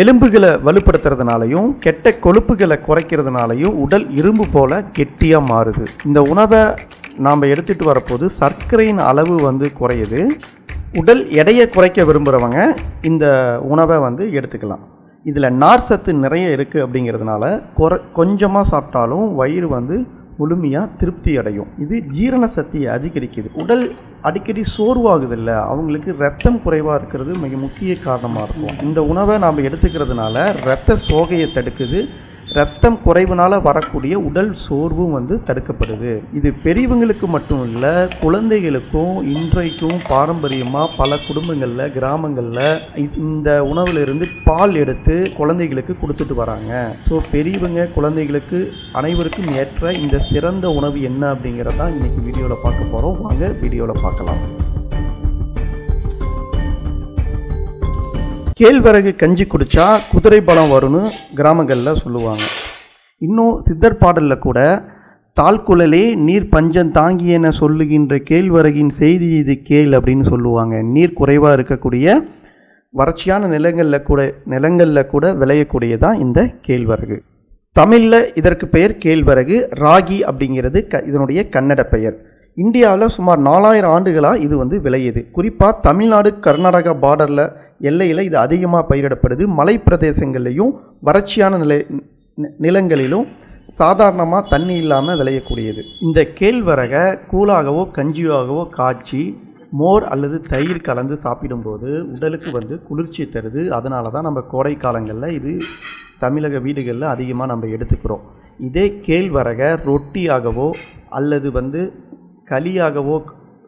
எலும்புகளை வலுப்படுத்துறதுனாலையும் கெட்ட கொழுப்புகளை குறைக்கிறதுனாலையும் உடல் இரும்பு போல கெட்டியாக மாறுது. இந்த உணவை நாம் எடுத்துகிட்டு வரப்போது சர்க்கரையின் அளவு வந்து குறையுது. உடல் எடையை குறைக்க விரும்புகிறவங்க இந்த உணவை வந்து எடுத்துக்கலாம். இதில் நார் சத்து நிறைய இருக்குது அப்படிங்கிறதுனால குறை கொஞ்சமாக சாப்பிட்டாலும் வயிறு வந்து முழுமையாக திருப்தி அடையும். இது ஜீரண சக்தியை அதிகரிக்குது. உடல் அடிக்கடி சோர்வாகுது இல்லை அவங்களுக்கு ரத்தம் குறைவாக இருக்கிறது மிக முக்கிய காரணமாக இருக்கும். இந்த உணவை நாம் எடுத்துக்கிறதுனால ரத்த சோகையை தடுக்குது. ரத்தம் குறைவுனால வரக்கூடிய உடல் சோர்வும் வந்து தடுக்கப்படுது. இது பெரியவங்களுக்கு மட்டும் இல்லை குழந்தைகளுக்கும் இன்றைக்கும் பாரம்பரியமாக பல குடும்பங்களில் கிராமங்களில் இந்த உணவிலிருந்து பால் எடுத்து குழந்தைகளுக்கு கொடுத்துட்டு வராங்க. ஸோ பெரியவங்க குழந்தைகளுக்கு அனைவருக்கும் ஏற்ற இந்த சிறந்த உணவு என்ன அப்படிங்கிறதான் இன்னைக்கு வீடியோவில் பார்க்க போகிறோம் வாங்க வீடியோவில் பார்க்கலாம். கேழ்வரகு கஞ்சி குடித்தா குதிரை பலம் வரும்னு கிராமங்களில் சொல்லுவாங்க. இன்னும் சித்தர் பாடலில் கூட தாழ்குழலே நீர் பஞ்சம் தாங்கியென சொல்லுகின்ற கேழ்வரகின் செய்தி இது கேள் அப்படின்னு சொல்லுவாங்க. நீர் குறைவாக இருக்கக்கூடிய வறட்சியான நிலங்களில் கூட நிலங்களில் கூட விளையக்கூடியதான் இந்த கேழ்வரகு. தமிழில் இதற்கு பெயர் கேழ்வரகு ராகி அப்படிங்கிறது க இதனுடைய கன்னட பெயர். இந்தியாவில் சுமார் நாலாயிரம் ஆண்டுகளாக இது வந்து விளையுது. குறிப்பாக தமிழ்நாடு கர்நாடகா பார்டரில் எல்லையில் இது அதிகமாக பயிரிடப்படுது. மலை பிரதேசங்கள்லேயும் வறட்சியான நிலை நிலங்களிலும் சாதாரணமாக தண்ணி இல்லாமல் விளையக்கூடியது. இந்த கேழ்வரகை கூழாகவோ கஞ்சியாகவோ காய்ச்சி மோர் அல்லது தயிர் கலந்து சாப்பிடும்போது உடலுக்கு வந்து குளிர்ச்சி தருது. அதனால தான் நம்ம கோடை காலங்களில் இது தமிழக வீடுகளில் அதிகமாக நம்ம எடுத்துக்கிறோம். இதே கேழ்வரகை ரொட்டியாகவோ அல்லது வந்து களியாகவோ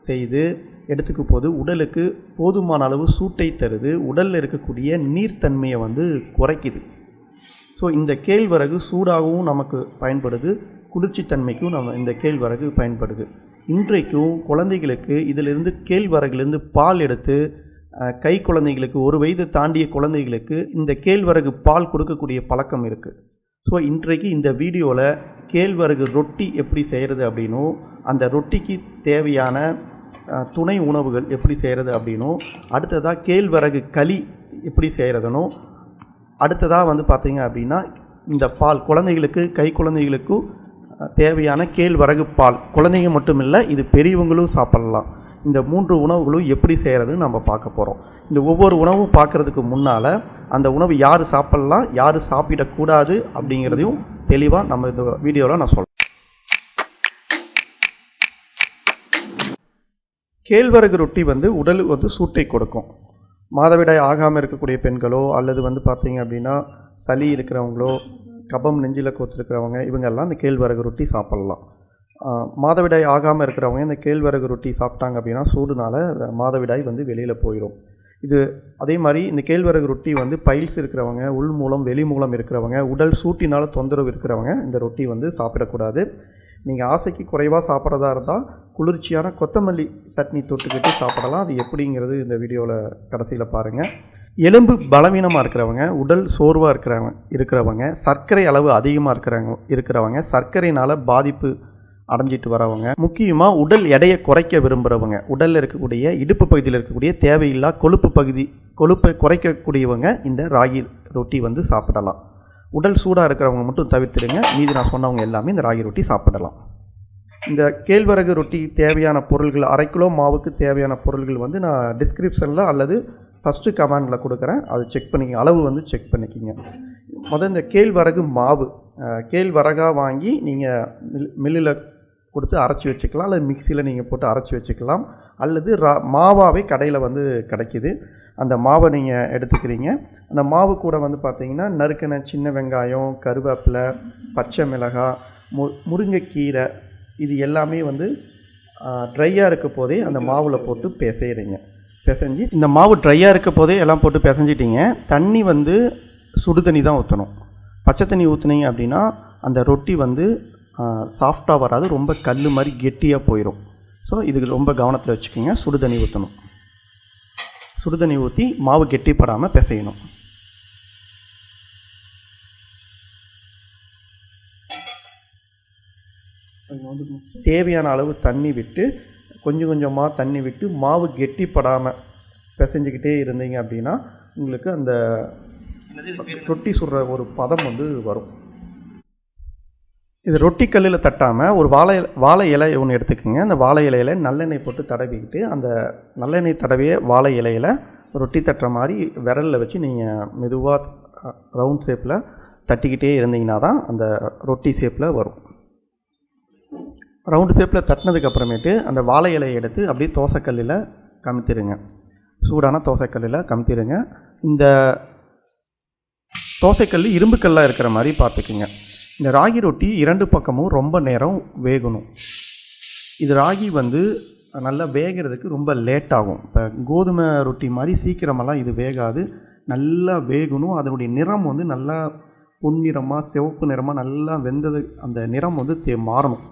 செய்து எடுத்துக்கும் போது உடலுக்கு போதுமான அளவு சூட்டை தருது. உடலில் இருக்கக்கூடிய நீர்த்தன்மையை வந்து குறைக்குது. ஸோ இந்த கேழ்வரகு சூடாகவும் நமக்கு பயன்படுது. குளிர்ச்சித்தன்மைக்கும் நம்ம இந்த கேழ்வரகு பயன்படுது. இன்றைக்கும் குழந்தைகளுக்கு இதிலிருந்து கேழ்வரகுலேருந்து பால் எடுத்து கை குழந்தைகளுக்கு ஒரு வயது தாண்டிய குழந்தைகளுக்கு இந்த கேழ்வரகு பால் கொடுக்கக்கூடிய பழக்கம் இருக்குது ஸோ இன்றைக்கு இந்த வீடியோவில் கேழ்வரகு ரொட்டி எப்படி செய்கிறது அப்படின்னும் அந்த ரொட்டிக்கு தேவையான துணை உணவுகள் எப்படி செய்கிறது அப்படின்னும் அடுத்ததாக கேழ்வரகு களி எப்படி செய்கிறதுனும் அடுத்ததாக வந்து பார்த்திங்க அப்படின்னா இந்த பால் குழந்தைகளுக்கு கை குழந்தைகளுக்கும் தேவையான கேழ்வரகு பால். குழந்தைங்க மட்டும் இல்லை இது பெரியவங்களும் சாப்பிட்லாம். இந்த மூன்று உணவுகளும் எப்படி செய்கிறதுன்னு நம்ம பார்க்க போகிறோம் இந்த ஒவ்வொரு உணவும் பார்க்குறதுக்கு முன்னால் அந்த உணவு யார் சாப்பிட்லாம் யார் சாப்பிடக்கூடாது அப்படிங்கிறதையும் தெளிவாக நம்ம இந்த வீடியோவில் நான் சொல்கிறேன் கேழ்வரகு ரொட்டி வந்து உடலுக்கு வந்து சூட்டை கொடுக்கும். மாதவிடாய் ஆகாமல் இருக்கக்கூடிய பெண்களோ அல்லது வந்து பார்த்தீங்க அப்படின்னா சளி இருக்கிறவங்களோ கபம் நெஞ்சில் கோத்துருக்கிறவங்க இவங்கெல்லாம் இந்த கேழ்வரகு ரொட்டி சாப்பிட்லாம். மாதவிடாய் ஆகாமல் இருக்கிறவங்க இந்த கேழ்வரகு ரொட்டி சாப்பிட்டாங்க அப்படின்னா சூடுனால மாதவிடாய் வந்து வெளியில் போயிடும் இது அதே மாதிரி இந்த கேழ்வரகு ரொட்டி வந்து பைல்ஸ் இருக்கிறவங்க உள் மூலம் வெளி மூலம் இருக்கிறவங்க உடல் சூட்டினால் தொந்தரவு இருக்கிறவங்க இந்த ரொட்டி வந்து சாப்பிடக்கூடாது. நீங்கள் ஆசைக்கு குறைவாக சாப்பிட்றதா இருந்தால் குளிர்ச்சியான கொத்தமல்லி சட்னி தொட்டுக்கிட்டு சாப்பிடலாம். அது எப்படிங்கிறது இந்த வீடியோவில் கடைசியில் பாருங்கள் எலும்பு பலவீனமாக இருக்கிறவங்க உடல் சோர்வாக இருக்கிறவங்க இருக்கிறவங்க சர்க்கரை அளவு அதிகமாக இருக்கிறவங்க இருக்கிறவங்க சர்க்கரையினால் பாதிப்பு அடைஞ்சிட்டு வரவங்க முக்கியமாக உடல் எடையை குறைக்க விரும்புகிறவங்க உடலில் இருக்கக்கூடிய இடுப்பு பகுதியில் இருக்கக்கூடிய தேவையில்லா கொழுப்பு பகுதி கொழுப்பை குறைக்கக்கூடியவங்க இந்த ராகி ரொட்டி வந்து சாப்பிடலாம். உடல் சூடாக இருக்கிறவங்க மட்டும் தவிர்த்துடுங்க. மீதி நான் சொன்னவங்க எல்லாமே இந்த ராகி ரொட்டி சாப்பிடலாம். இந்த கேழ்வரகு ரொட்டி தேவையான பொருள்கள் அரை கிலோ மாவுக்கு தேவையான பொருள்கள் வந்து நான் டிஸ்கிரிப்ஷனில் அல்லது ஃபஸ்ட்டு கமெண்டில் கொடுக்குறேன். அதை செக் பண்ணிக்க அளவு வந்து செக் பண்ணிக்கிங்க. முதல் இந்த கேழ்வரகு மாவு கேழ்வரகாக வாங்கி நீங்கள் மில் மில்லில் கொடுத்து அரைச்சி வச்சுக்கலாம். அல்லது மிக்சியில் நீங்கள் போட்டு அரைச்சி வச்சுக்கலாம். அல்லது ரா மாவாகவே கடையில் வந்து கிடைக்கிது. அந்த மாவை நீங்கள் எடுத்துக்கிறீங்க. அந்த மாவு கூட வந்து பார்த்தீங்கன்னா நறுக்கின சின்ன வெங்காயம் கருவேப்பிலை பச்சை மிளகாய் மு முருங்கைக்கீரை இது எல்லாமே வந்து ட்ரையாக இருக்க போதே அந்த மாவில் போட்டு பிசைகிறீங்க பிசைஞ்சு இந்த மாவு ட்ரையாக இருக்க போதே எல்லாம் போட்டு பிசைஞ்சிட்டிங்க. தண்ணி வந்து சுடு தண்ணி தான் ஊற்றணும் பச்சை தண்ணி ஊற்றுனீங்க அப்படின்னா அந்த ரொட்டி வந்து சாஃப்டாக வராது. ரொம்ப கல் மாதிரி கெட்டியாக போயிடும் ஸோ இதுக்கு ரொம்ப கவனத்தில் வச்சுக்கோங்க. சுடு தண்ணி ஊற்றணும் சுடு தண்ணி ஊற்றி மாவு கெட்டிப்படாமல் பிசையணும். தேவையான அளவு தண்ணி விட்டு கொஞ்சம் கொஞ்சமாக தண்ணி விட்டு மாவு கெட்டிப்படாமல் பிசைஞ்சிக்கிட்டே இருந்தீங்க அப்படின்னா உங்களுக்கு அந்த ரொட்டி சுடுற ஒரு பதம் வந்து வரும். இது ரொட்டி கல்லில் தட்டாமல் ஒரு வாழை வாழை இலை ஒன்று எடுத்துக்கோங்க. அந்த வாழை இலையில் நல்லெண்ணெய் போட்டு தடவிக்கிட்டு அந்த நல்லெண்ணெய் தடவிய வாழை இலையில் ரொட்டி தட்டுற மாதிரி விரலில் வச்சு நீங்கள் மெதுவாக ரவுண்ட் ஷேப்பில் தட்டிக்கிட்டே இருந்தீங்கன்னா தான் அந்த ரொட்டி ஷேப்பில் வரும். ரவுண்டு ஷேப்பில் தட்டினதுக்கு அப்புறமேட்டு அந்த வாழை இலையை எடுத்து அப்படியே தோசைக்கல்லில் கமுத்திடுங்க சூடான தோசைக்கல்லில் கமுத்திடுங்க இந்த தோசைக்கல் இரும்பு கல்லாக இருக்கிற மாதிரி பார்த்துக்குங்க. இந்த ராகி ரொட்டி இரண்டு பக்கமும் ரொம்ப நேரம் வேகணும். இது ராகி வந்து நல்லா வேகிறதுக்கு ரொம்ப லேட் ஆகும். இப்போ கோதுமை ரொட்டி மாதிரி சீக்கிரமெல்லாம் இது வேகாது. நல்லா வேகணும். அதனுடைய நிறம் வந்து நல்லா பொன்னிறமாக சிவப்பு நிறமாக நல்லா வெந்தது அந்த நிறம் வந்து தே மாறணும்.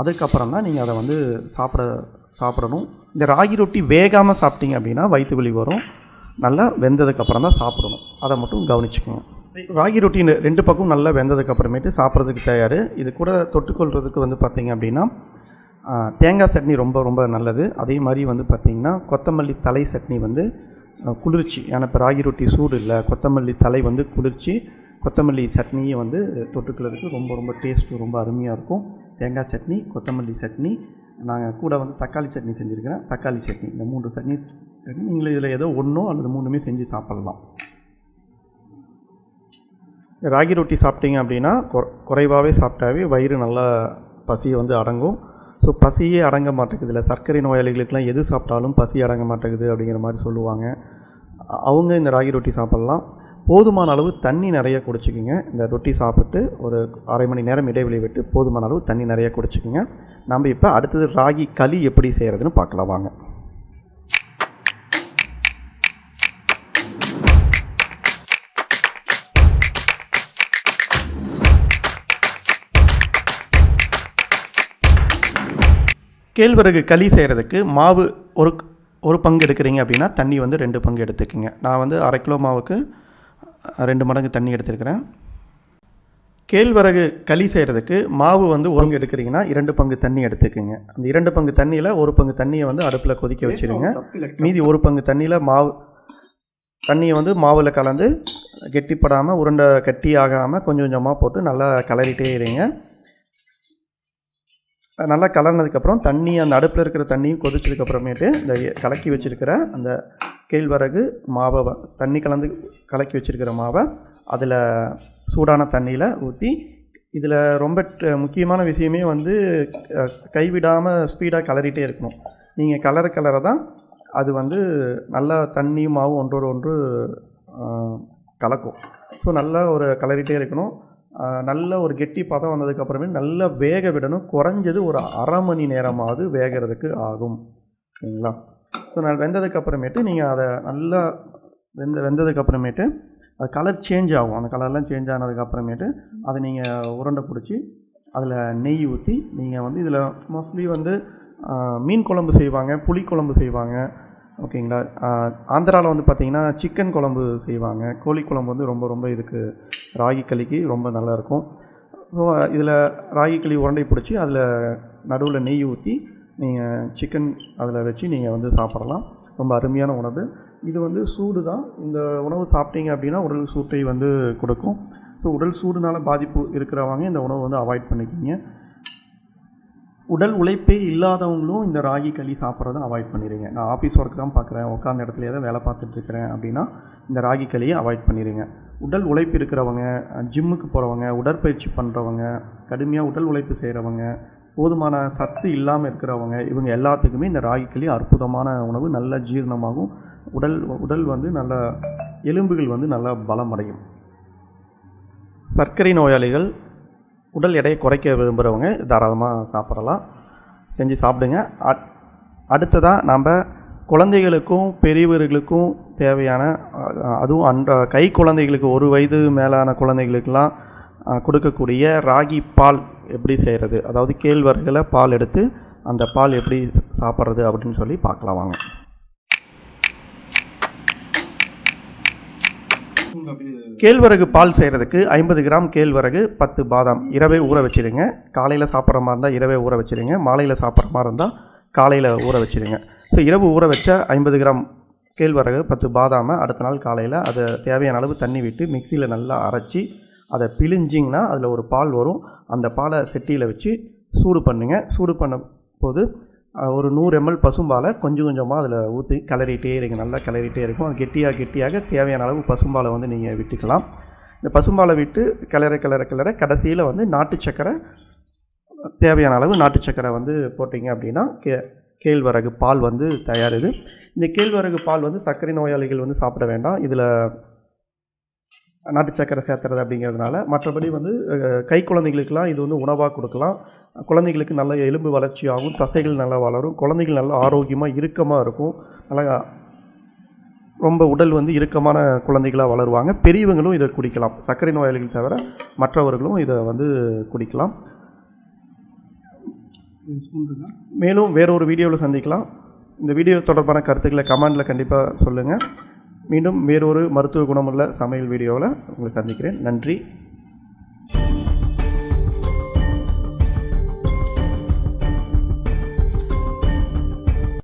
அதுக்கப்புறம் தான் நீங்கள் அதை வந்து சாப்பிட சாப்பிடணும். இந்த ராகி ரொட்டி வேகாமல் சாப்பிட்டீங்க அப்படின்னா வயிற்று வலி வரும். நல்லா வெந்ததுக்கப்புறம் தான் சாப்பிடணும். அதை மட்டும் கவனிச்சுக்கோங்க. ராகி ரொட்டின் ரெண்டு பக்கம் நல்லா வெந்ததுக்கு அப்புறமேட்டு சாப்பிட்றதுக்கு தயார். இது கூட தொட்டுக்கொள்கிறதுக்கு வந்து பார்த்தீங்க அப்படின்னா தேங்காய் சட்னி ரொம்ப ரொம்ப நல்லது. அதே மாதிரி வந்து பார்த்திங்கன்னா கொத்தமல்லி தலை சட்னி வந்து குளிர்ச்சி. ஏன்னா இப்போ ராகி ரொட்டி சூடு இல்லை. கொத்தமல்லி தலை வந்து குளிர்ச்சி. கொத்தமல்லி சட்னியை வந்து தொட்டுக்கிறதுக்கு ரொம்ப ரொம்ப டேஸ்ட்டு ரொம்ப அருமையாக இருக்கும். தேங்காய் சட்னி கொத்தமல்லி சட்னி. நாங்கள் கூட வந்து தக்காளி சட்னி செஞ்சுருக்கிறேன். தக்காளி சட்னி. இந்த மூன்று சட்னி சட்னி நீங்கள் இதில் ஏதோ ஒன்றோ அல்லது மூணுமே செஞ்சு சாப்பிட்லாம். ராகி ரொட்டி சாப்பிட்டீங்க அப்படின்னா குறைவாகவே சாப்பிட்டாவே வயிறு நல்லா பசி வந்து அடங்கும். ஸோ பசியே அடங்க மாட்டேங்குது இல்லை. சர்க்கரை நோயாளிகளுக்கெல்லாம் எது சாப்பிட்டாலும் பசி அடங்க மாட்டேங்குது அப்படிங்கிற மாதிரி சொல்லுவாங்க. அவங்க இந்த ராகி ரொட்டி சாப்பிட்லாம். போதுமான அளவு தண்ணி நிறைய குடிச்சிக்கிங்க. இந்த ரொட்டி சாப்பிட்டு ஒரு அரை மணி நேரம் இடைவெளி விட்டு போதுமான அளவு தண்ணி நிறைய குடிச்சிக்கிங்க. நம்ம இப்போ அடுத்தது ராகி களி எப்படி செய்கிறதுன்னு பார்க்கலாம். வாங்க. கேழ்வரகு களி செய்கிறதுக்கு மாவு ஒரு ஒரு பங்கு எடுக்கிறீங்க அப்படின்னா தண்ணி வந்து ரெண்டு பங்கு எடுத்துக்கோங்க. நான் வந்து அரை கிலோ மாவுக்கு ரெண்டு மடங்கு தண்ணி எடுத்துருக்கிறேன். கேழ்வரகு களி செய்கிறதுக்கு மாவு வந்து ஒருங்கு எடுக்கிறீங்கன்னா இரண்டு பங்கு தண்ணி எடுத்துக்கோங்க. அந்த இரண்டு பங்கு தண்ணியில் ஒரு பங்கு தண்ணியை வந்து அடுப்பில் கொதிக்க வச்சுருங்க. மீதி ஒரு பங்கு தண்ணியில் மாவு தண்ணியை வந்து மாவில் கலந்து கெட்டிப்படாமல் உருண்டை கட்டி ஆகாமல் கொஞ்சம் கொஞ்சமாக போட்டு நல்லா கலரிட்டே இருங்க. நல்லா கலர்னதுக்கப்புறம் தண்ணி அந்த அடுப்பில் இருக்கிற தண்ணியும் கொதிச்சதுக்கப்புறமேட்டு இந்த கலக்கி வச்சுருக்கிற அந்த கேழ்வரகு மாவை தண்ணி கலந்து கலக்கி வச்சுருக்கிற மாவை அதில் சூடான தண்ணியில் ஊற்றி இதில் ரொம்ப முக்கியமான விஷயமே வந்து கைவிடாமல் ஸ்பீடாக கலரிட்டே இருக்கணும். நீங்கள் கலர கலர தான் அது வந்து நல்லா தண்ணியும் மாவும் ஒன்றோடு ஒன்று கலக்கும். ஸோ நல்லா ஒரு கலரிட்டே இருக்கணும். நல்ல ஒரு கெட்டி பதம் வந்ததுக்கப்புறமே நல்லா வேக விடணும். குறைஞ்சது ஒரு அரை மணி நேரமாவது வேகிறதுக்கு ஆகும். சரிங்களா? ஸோ நான் வெந்ததுக்கப்புறமேட்டு நீங்கள் அதை நல்லா வெந்த வெந்ததுக்கப்புறமேட்டு அது கலர் சேஞ்ச் ஆகும். அந்த கலர்லாம் சேஞ்ச் ஆனதுக்கப்புறமேட்டு அதை நீங்கள் உருண்டை பிடிச்சி அதில் நெய் ஊற்றி நீங்கள் வந்து இதில் மோஸ்ட்லி வந்து மீன் குழம்பு செய்வாங்க புளி குழம்பு செய்வாங்க ஓகேங்களா? ஆந்திராவில் வந்து பார்த்திங்கன்னா சிக்கன் குழம்பு செய்வாங்க. கோழி குழம்பு வந்து ரொம்ப ரொம்ப இதுக்கு ராகி களிக்கு ரொம்ப நல்லாயிருக்கும். ஸோ இதில் ராகி களி உருண்டை பிடிச்சி அதில் நடுவில் நெய் ஊற்றி நீங்கள் சிக்கன் அதில் வச்சு நீங்கள் வந்து சாப்பிடலாம். ரொம்ப அருமையான உணவு. இது வந்து சூடு தான். இந்த உணவு சாப்பிட்டீங்க அப்படின்னா உடல் சூட்டை வந்து கொடுக்கும். ஸோ உடல் சூடுனால பாதிப்பு இருக்கிறவங்க இந்த உணவை வந்து அவாய்ட் பண்ணிக்கிங்க. உடல் உழைப்பே இல்லாதவங்களும் இந்த ராகி களி சாப்பிட்றத அவாய்ட் பண்ணிடுங்க நான் ஆஃபீஸ் ஒர்க் தான் பார்க்குறேன். உட்காந்த இடத்துல ஏதோ வேலை பார்த்துட்டு இருக்கிறேன் அப்படின்னா இந்த ராகி களியை அவாய்ட் பண்ணிடுங்க உடல் உழைப்பு இருக்கிறவங்க ஜிம்முக்கு போகிறவங்க உடற்பயிற்சி பண்ணுறவங்க கடுமையாக உடல் உழைப்பு செய்கிறவங்க போதுமான சத்து இல்லாமல் இருக்கிறவங்க இவங்க எல்லாத்துக்குமே இந்த ராகி களி அற்புதமான உணவு நல்ல ஜீரணமாகும். உடல் உடல் வந்து நல்ல எலும்புகள் வந்து நல்லா பலமடையும். சர்க்கரை நோயாளிகள் உடல் எடையை குறைக்க விரும்புகிறவங்க தாராளமாக சாப்பிடலாம். செஞ்சு சாப்பிடுங்க. அட் அடுத்ததாக நம்ம குழந்தைகளுக்கும் பெரியவர்களுக்கும் தேவையான அதுவும் அன்ற கை குழந்தைகளுக்கு ஒரு வயது மேலான குழந்தைகளுக்கெல்லாம் கொடுக்கக்கூடிய ராகி பால் எப்படி செய்கிறது அதாவது கேழ்வரகில் பால் எடுத்து அந்த பால் எப்படி சாப்பிட்றது அப்படின்னு சொல்லி பார்க்கலாம் வாங்க. கேழ்வரகு பால் செய்கிறதுக்கு ஐம்பது கிராம் கேழ்வரகு பத்து பாதாம். இரவே ஊற வச்சுருங்க காலையில் சாப்பிட்ற மாதிரி இருந்தால் இரவே ஊற வச்சுருங்க மாலையில் சாப்பிட்ற மாதிரி இருந்தால் காலையில் ஊற வச்சுருங்க ஸோ இரவு ஊற வச்ச ஐம்பது கிராம் கேழ்வரகு பத்து பாதாமை அடுத்த நாள் காலையில் அதை தேவையான அளவு தண்ணி விட்டு மிக்சியில் நல்லா அரைச்சி அதை பிழிஞ்சிங்கன்னா அதில் ஒரு பால் வரும். அந்த பாலை செட்டியில் வச்சு சூடு பண்ணுங்கள் சூடு பண்ண போது ஒரு நூறு எம்எல் பசும்பாலை கொஞ்சம் கொஞ்சமாக அதில் ஊற்றி கிளறிட்டே இருங்க. நல்லா கிளறிட்டே இருக்கும். அது கெட்டியாக கெட்டியாக தேவையான அளவு பசும்பாலை வந்து நீங்கள் விட்டுக்கலாம். இந்த பசும்பாலை விட்டு கிளற கிளற கிளற கடைசியில் வந்து நாட்டு சக்கரை தேவையான அளவு நாட்டு சக்கரை வந்து போட்டிங்க அப்படின்னா கே கேழ்வரகு பால் வந்து தயாரிது. இந்த கேழ்வரகு பால் வந்து சர்க்கரை நோயாளிகள் வந்து சாப்பிட வேண்டாம். இதில் நாட்டு சக்கரை சேர்த்துறது அப்படிங்கிறதுனால மற்றபடி வந்து கை குழந்தைகளுக்கெல்லாம் இது வந்து உணவாக கொடுக்கலாம். குழந்தைகளுக்கு நல்ல எலும்பு வளர்ச்சி ஆகும் தசைகள் நல்லா வளரும் குழந்தைகள் நல்லா ஆரோக்கியமாக இறுக்கமாக இருக்கும். நல்லா ரொம்ப உடல் வந்து இறுக்கமான குழந்தைகளாக வளருவாங்க. பெரியவங்களும் இதை குடிக்கலாம். சர்க்கரை நோயாளிகள் தவிர மற்றவர்களும் இதை வந்து குடிக்கலாம். மேலும் வேறொரு வீடியோவில் சந்திக்கலாம். இந்த வீடியோ தொடர்பான கருத்துக்களை கமெண்டில் கண்டிப்பாக சொல்லுங்கள் மீண்டும் வேறொரு மருத்துவ குணமுள்ள சமையல் வீடியோவில் உங்களை சந்திக்கிறேன். நன்றி.